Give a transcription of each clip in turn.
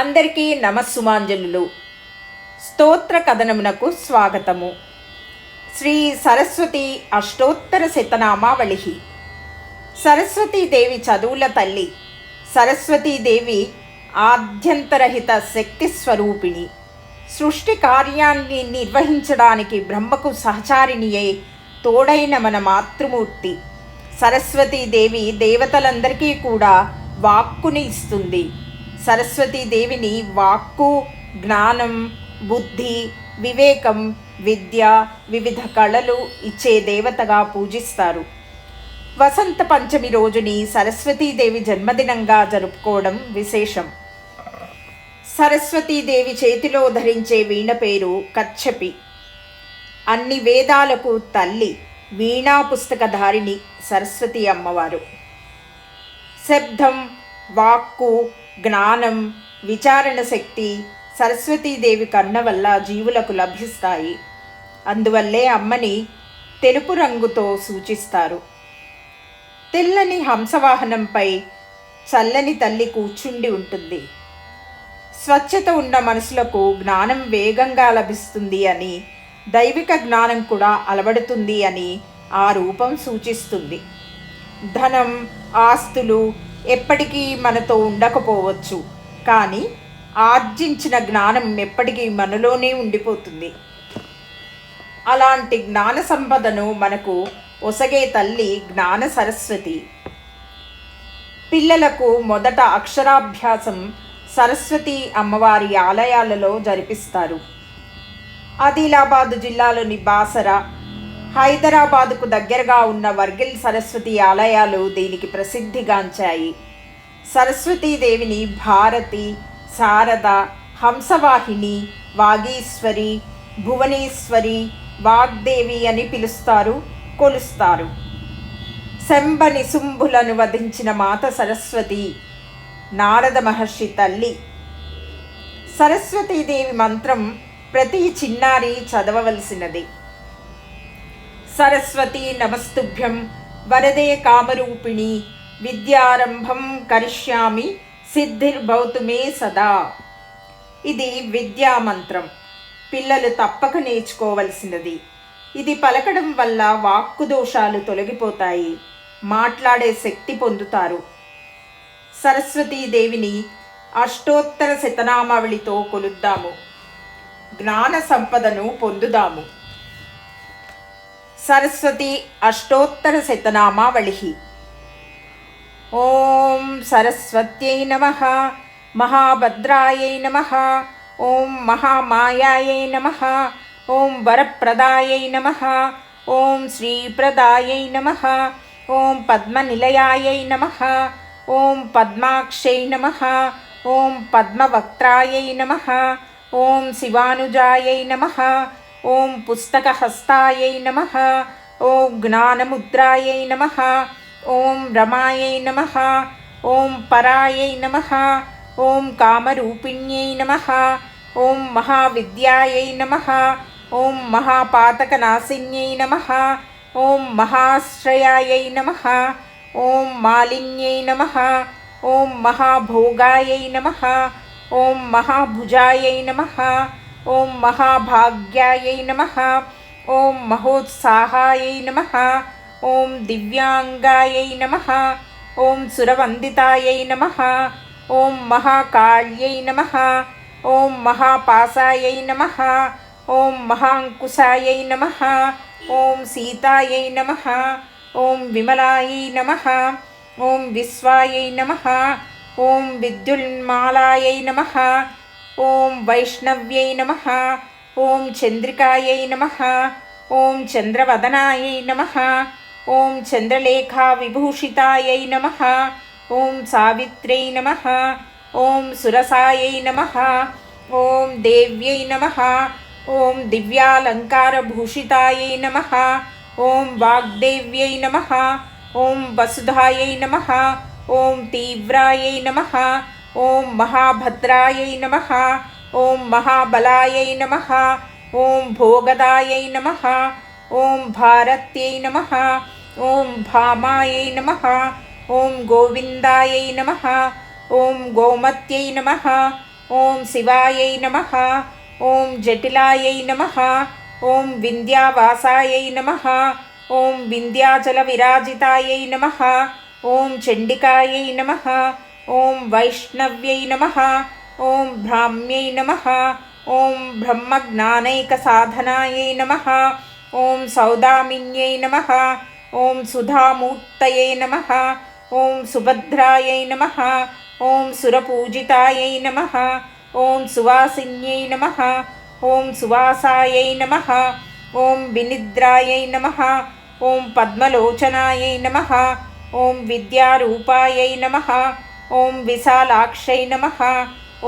అందరికీ నమస్సుమాంజలు స్తోత్ర కథనమునకు స్వాగతము. శ్రీ సరస్వతి అష్టోత్తర శతనామావళి సరస్వతీదేవి చదువుల తల్లి. సరస్వతీదేవి ఆద్యంతరహిత శక్తి స్వరూపిణి. సృష్టి కార్యాన్ని నిర్వహించడానికి బ్రహ్మకు సహచారిణియే తోడైన మన మాతృమూర్తి. సరస్వతీదేవి దేవతలందరికీ కూడా వాక్కుని ఇస్తుంది. సరస్వతీదేవిని వాక్కు జ్ఞానం బుద్ధి వివేకం విద్య వివిధ కళలు ఇచ్చే దేవతగా పూజిస్తారు. వసంత పంచమి రోజుని సరస్వతీదేవి జన్మదినంగా జరుపుకోవడం విశేషం. సరస్వతీదేవి చేతిలో ధరించే వీణ పేరు కచ్చపి. అన్ని వేదాలకు తల్లి వీణా పుస్తకధారిణి సరస్వతి అమ్మవారు. శబ్దం వాక్కు జ్ఞానం విచారణ శక్తి సరస్వతీదేవి కన్న వల్ల జీవులకు లభిస్తాయి. అందువల్లే అమ్మని తెలుపు రంగుతో సూచిస్తారు. తెల్లని హంసవాహనంపై చల్లని తల్లి కూర్చుండి ఉంటుంది. స్వచ్ఛత ఉన్న మనసులకు జ్ఞానం వేగంగా లభిస్తుంది అని దైవిక జ్ఞానం కూడా అలవడుతుంది అని ఆ రూపం సూచిస్తుంది. ధనం ఆస్తులు ఎప్పటికీ మనతో ఉండకపోవచ్చు. కానీ ఆర్జించిన జ్ఞానం ఎప్పటికీ మనలోనే ఉండిపోతుంది. అలాంటి జ్ఞాన సంపదను మనకు ఒసగే తల్లి జ్ఞాన సరస్వతి. పిల్లలకు మొదట అక్షరాభ్యాసం సరస్వతి అమ్మవారి ఆలయాలలో జరిపిస్తారు. ఆదిలాబాద్ జిల్లాలోని బాసర హైదరాబాదుకు దగ్గరగా ఉన్న వర్గిల్ సరస్వతి ఆలయాలు దీనికి ప్రసిద్ధిగాంచాయి. సరస్వతీదేవిని భారతి శారద హంసవాహిని వాగీశ్వరి భువనేశ్వరి వాగ్దేవి అని పిలుస్తారు కొలుస్తారు. శంబ నిశుంభులను వధించిన మాత సరస్వతి నారద మహర్షి తల్లి. సరస్వతీదేవి మంత్రం ప్రతి చిన్నారి చదవవలసినది. సరస్వతి నమస్తుభ్యం. వరదే కామరూపిణి. విద్యారంభం కరిష్యామి. సిద్ధిర్భవతు మే సదా. ఇది విద్యా మంత్రం పిల్లలు తప్పక నేర్చుకోవలసినది. ఇది పలకడం వల్ల వాక్కు దోషాలు తొలగిపోతాయి. మాట్లాడే శక్తి పొందుతారు. సరస్వతీదేవిని అష్టోత్తర శతనామావళితో కొలుద్దాము. జ్ఞాన సంపదను పొందుదాము. సరస్వతి అష్టోత్తర శతనామావళి. ఓం సరస్వత్యై నమ. మహాభద్రాయై నమ. ఓం మహామాయాయై నమ. ఓం వరప్రదాయై నమ. ఓం శ్రీప్రదాయై నమ. ఓం పద్మనిలయాయై నమ. ఓం పద్మాక్షై నమ. ఓం పద్మవక్త్రాయై నమ. ఓం శివానుజాయై నమ. ఓం పుస్తకహస్తాయై నమ ఓం జ్ఞానముద్రాయై నమ ఓం రమాయై నమ ఓం పరాయై నమ ఓం కామరూపిణ్యై నమ ఓం మహావిద్యాయై నమ ఓం మహాపాతకనాశిన్యై నమ ఓం మహాశ్రయాయై నమ ఓం మాలిన్యై నమ ఓం మహాభోగాయై నమ ఓం మహాభుజాయై నమ ఓం మహాభాగ్యాయై నమ ఓం మహోత్సాహాయై నమ ఓం దివ్యాంగాయై నమ ఓం సురవందితాయై నమ ఓం మహాకాళ్యై నమ ఓం మహాపాసాయై నమ ఓం మహాంకుశాయై నమ ఓం సీతాయై నమ ఓం విమలాయై నమ ఓం విశ్వాయై నమ ఓం విద్యున్మాలాయై నమ ఓం వైష్ణవ్యై నమ ఓం చంద్రికాయై నమ ఓం చంద్రవదనాయై నమ ఓం చంద్రలేఖా విభూషితాయై నమ ఓం సావిత్ర్యై నమ ఓం సురసాయై నమ ఓం దేవ్యై నమ ఓం దివ్యాలంకారభూషితాయై నమ ఓం వాగ్దేవ్యై నమ ఓం వసుధాయై నమ ఓం తీవ్రాయై నమ ఓం మహాభద్రాయై నమ ఓం మహాబలాయై నమ ఓం భోగదాయై నమ ఓం భారత్యై నమ ఓం భామాయై నమ ఓం గోవిందాయై నమ ఓం గోమత్యై నమ ఓం శివాయై నమ ఓం జటిలాయై నమ ఓం వింధ్యావాసాయై నమ ఓం వింధ్యాచల విరాజితాయై నమ ఓం చండికాయై నమ ॐ वैष्णव्यै नमः ॐ भ्राम्यै नमः ॐ ब्रह्मज्ञानैकसाधनायै नमः ॐ सौदामिन्यै नमः ॐ सुधामूर्तये नमः ॐ सुभद्रायै नमः ॐ सुरपूजितायै नमः ॐ सुवासिन्यै नमः ॐ सुवासायै नमः ॐ विनिद्रायै नमः ॐ पद्मलोचनायै नमः ॐ विद्यारूपायै नमः ఓం విశాలాక్షై నమ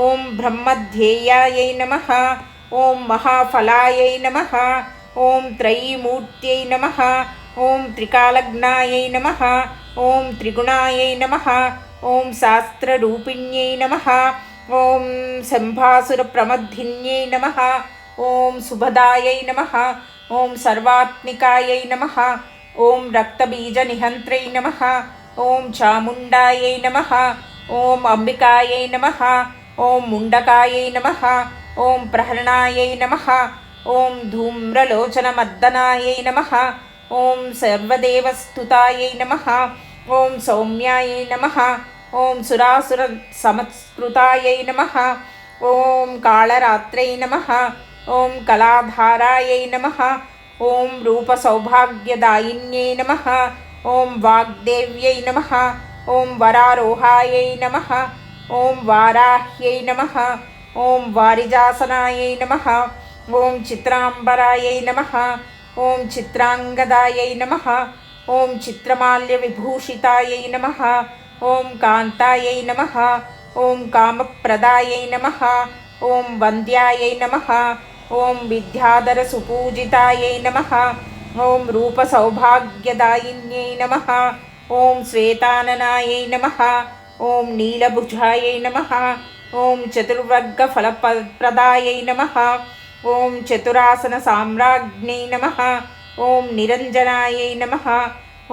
ఓం బ్రహ్మధ్యేయాయై నమ ఓం మహాఫలాయై నమ ఓం త్రయీమూర్త్యై నమ ఓం త్రికాలజ్ఞాయై నమ ఓం త్రిగుణాయై నమ ఓం శాస్త్రరూపిణ్యై నమ ఓం శంభాసురప్రమద్ధిన్యై నమ ఓం సుభదాయై నమ ఓం సర్వాత్మికాయై నమ ఓం రక్తబీజనిహంత్రై నమ ఓం చాముండాయై నమ ఓం అంబికాయై నమ ఓం ముండకాయై నమ ఓం ప్రహరణాయై నమ ఓం ధూమ్రలోచనమర్దనాయై నమ ఓం సర్వదేవస్థుతాయై నమ ఓం సౌమ్యాయై నమ ఓం సురాసుర సమత్కృతాయై నమ ఓం కాళరాత్రై నమ ఓం కళాధారాయై నమ ఓం రూపసౌభాగ్యదాయిన్యై నమ ఓం వాగ్దేవ్యై నమ ఓం వరారోహాయై నమ ఓం వారాహ్యై నమ ఓం వారిజాసనాయై నమ ఓం చిత్రాంబరాయై నమ ఓం చిత్రాంగదాయై నమ ఓం చిత్రమాల్య విభూషితాయై నమ ఓం కాంతాయై నమ ఓం కామప్రదాయై నమ ఓం వంద్యాయై నమ ఓం విద్యాధర సుపూజితాయై నమ ఓం రూపసౌభాగ్యదాయిన్యై నమ ఓం శ్వేతాననాయ నమ. ఓం నీలభుజాయ నమ. ఓం చతుర్వర్గ ఫలప్రదాయై నమ. ఓం చతురాసన సామ్రాజ్ఞై నమ. ఓం నిరంజనాయ నమ.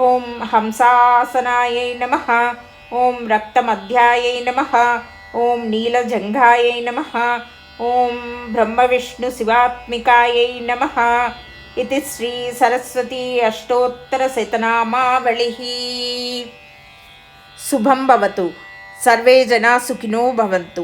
ఓం హంసాసనాయ నమ. ఓం రక్తమధ్యాయ నమ. ఓం నీలజంఘాయ నమ. ఓం బ్రహ్మవిష్ణు శివాత్మికాయ నమ. इति श्रीसरस्वती अष्टोत्तरशतनामावलिः शुभं भवतु सर्वे जना सुखिनो भवन्तु